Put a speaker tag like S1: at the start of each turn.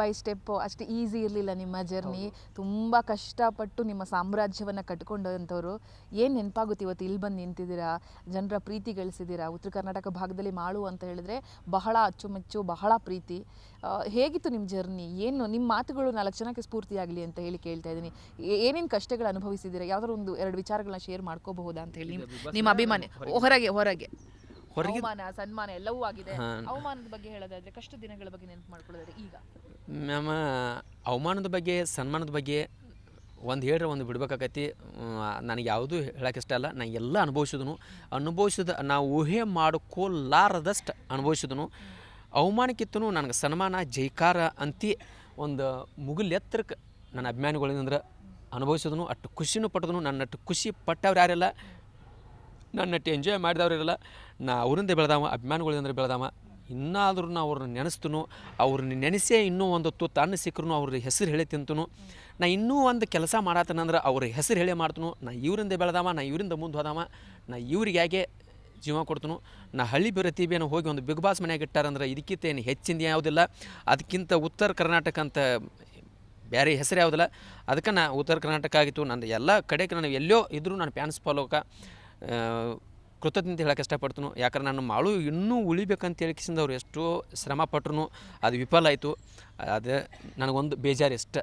S1: By step ಅಷ್ಟು easy ಇರಲಿಲ್ಲ ನಿಮ್ಮ ಜರ್ನಿ ತುಂಬ ಕಷ್ಟಪಟ್ಟು ನಿಮ್ಮ ಸಾಮ್ರಾಜ್ಯವನ್ನು ಕಟ್ಕೊಂಡಂಥವ್ರು. ಏನು ನೆನಪಾಗುತ್ತೆ ಇವತ್ತು? ಇಲ್ಲಿ ಬಂದು ನಿಂತಿದ್ದೀರಾ? ಜನರ ಪ್ರೀತಿ ಗಳಿಸಿದ್ದೀರಾ? ಉತ್ತರ ಕರ್ನಾಟಕ ಭಾಗದಲ್ಲಿ ಮಾಳು ಅಂತ ಹೇಳಿದ್ರೆ ಬಹಳ ಅಚ್ಚುಮೆಚ್ಚು ಬಹಳ ಪ್ರೀತಿ. ಹೇಗಿತ್ತು ನಿಮ್ಮ ಜರ್ನಿ ಏನು ನಿಮ್ಮ ಮಾತುಗಳು ನಾಲ್ಕು ಜನಕ್ಕೆ ಸ್ಫೂರ್ತಿಯಾಗಲಿ ಅಂತ ಹೇಳಿ ಕೇಳ್ತಾ ಇದ್ದೀನಿ. ಏನೇನು ಕಷ್ಟಗಳು ಅನುಭವಿಸಿದ್ದೀರಾ? ಯಾವ್ದಾದ್ರು ಒಂದು ಎರಡು ವಿಚಾರಗಳನ್ನ ಶೇರ್ ಮಾಡ್ಕೋಬಹುದಾ ಅಂತ ಹೇಳಿ. ನಿಮ್ಮ ನಿಮ್ಮ ಅಭಿಮಾನಿ ಹೊರಗೆ ಹೊರಗೆ.
S2: ಹೊರಗೆ
S1: ಅವಮಾನ ಸನ್ಮಾನ ಎಲ್ಲವೂ ಆಗಿದೆ. ಅವಮಾನದ ಬಗ್ಗೆ ಹೇಳೋದಾದ್ರೆ ಕಷ್ಟ ದಿನಗಳ ಬಗ್ಗೆ ನೆನಪು ಮಾಡ್ಕೊಳ್ಳೋದಾದ್ರೆ ಈಗ.
S2: ಮ್ಯಾಮ ಅವಮಾನದ ಬಗ್ಗೆ ಸನ್ಮಾನದ ಬಗ್ಗೆ ಒಂದು ಹೇಳ್ರೆ ಒಂದು ಬಿಡ್ಬೇಕಾಕತಿ ನನಗೆ ಯಾವುದೂ ಹೇಳಕ್ಕೆ ಇಷ್ಟ ಅಲ್ಲ ನಾನು ಎಲ್ಲ ಅನುಭವಿಸಿದನು. ಅನುಭವಿಸಿದ ನಾವು ಊಹೆ ಮಾಡ್ಕೋಲಾರದಷ್ಟು ಅನುಭವಿಸಿದನು. ಅವಮಾನಕ್ಕಿತ್ತೂ ನನಗೆ ಸನ್ಮಾನ ಜೈಕಾರ ಅಂತಿ ಒಂದು ಮುಗುಲ್ ಎತ್ತರಕ್ಕೆ ನನ್ನ ಅಭಿಮಾನಿಗಳಿಂದ ಅನುಭವಿಸಿದನು. ಅಷ್ಟು ಖುಷಿನೂ ಪಟ್ಟದನು. ನನ್ನ ಅಷ್ಟು ಖುಷಿ ಪಟ್ಟವ್ರು ಯಾರಿಲ್ಲ. ನನ್ನಟ್ಟು ಎಂಜಾಯ್ ಮಾಡಿದವ್ರಿರಲ್ಲ ನಾ ಅವರಿಂದ ಬೆಳೆದಾವ, ಅಭಿಮಾನಿಗಳಿಂದ ಬೆಳೆದಾವ. ಇನ್ನಾದರೂ ನಾ ಅವ್ರನ್ನ ನೆನೆಸ್ತನು. ಅವ್ರನ್ನ ನೆನೆಸೇ ಇನ್ನೂ ಒಂದು ತುತ್ತು ಅನ್ನ ಸಿಕ್ಕರು ಅವ್ರ ಹೆಸರು ಹೇಳಿ ತಿಂತನು. ನಾ ಇನ್ನೂ ಒಂದು ಕೆಲಸ ಮಾಡತ್ತನಂದ್ರೆ ಅವ್ರ ಹೆಸರು ಹೇಳಿ ಮಾಡ್ತನು. ನಾ ಇವರಿಂದ ಬೆಳೆದಾವ, ನಾ ಇವರಿಂದ ಮುಂದೆ ಹೋದಾವ. ನಾ ಇವ್ರಿಗೆ ಜೀವ ಕೊಡ್ತನು. ನಾ ಹಳ್ಳಿ ಪ್ರತಿಭೆನ ಹೋಗಿ ಒಂದು ಬಿಗ್ ಬಾಸ್ ಮನ್ಯಾಗ ಇಟ್ಟಾರಂದ್ರೆ ಇದಕ್ಕಿಂತ ಏನು ಹೆಚ್ಚಿಂದ ಯಾವುದಿಲ್ಲ. ಅದಕ್ಕಿಂತ ಉತ್ತರ ಕರ್ನಾಟಕ ಅಂತ ಬೇರೆ ಹೆಸರು ಯಾವುದಿಲ್ಲ. ಅದಕ್ಕೆ ನಾ ಉತ್ತರ ಕರ್ನಾಟಕ ಆಗಿತ್ತು. ನಂದು ಎಲ್ಲ ಕಡೆಗೆ ನಾನು ಎಲ್ಲೋ ಇದ್ದರೂ ನಾನು ಪ್ಯಾನ್ಸ್ ಫಾಲೋಕ ಕೃತಜ್ಞತೆ ಹೇಳಕ್ಕೆ ಇಷ್ಟಪಡ್ತನು. ಯಾಕಂದ್ರೆ ನಾನು ಮಾಳು ಇನ್ನೂ ಉಳಿಬೇಕಂತ ಹೇಳಿಕಿಸಿಂದ ಅವ್ರು ಎಷ್ಟೋ ಶ್ರಮ ಪಟ್ರು ಅದು ವಿಫಲ ಆಯಿತು. ಅದು ನನಗೊಂದು ಬೇಜಾರು ಇಷ್ಟ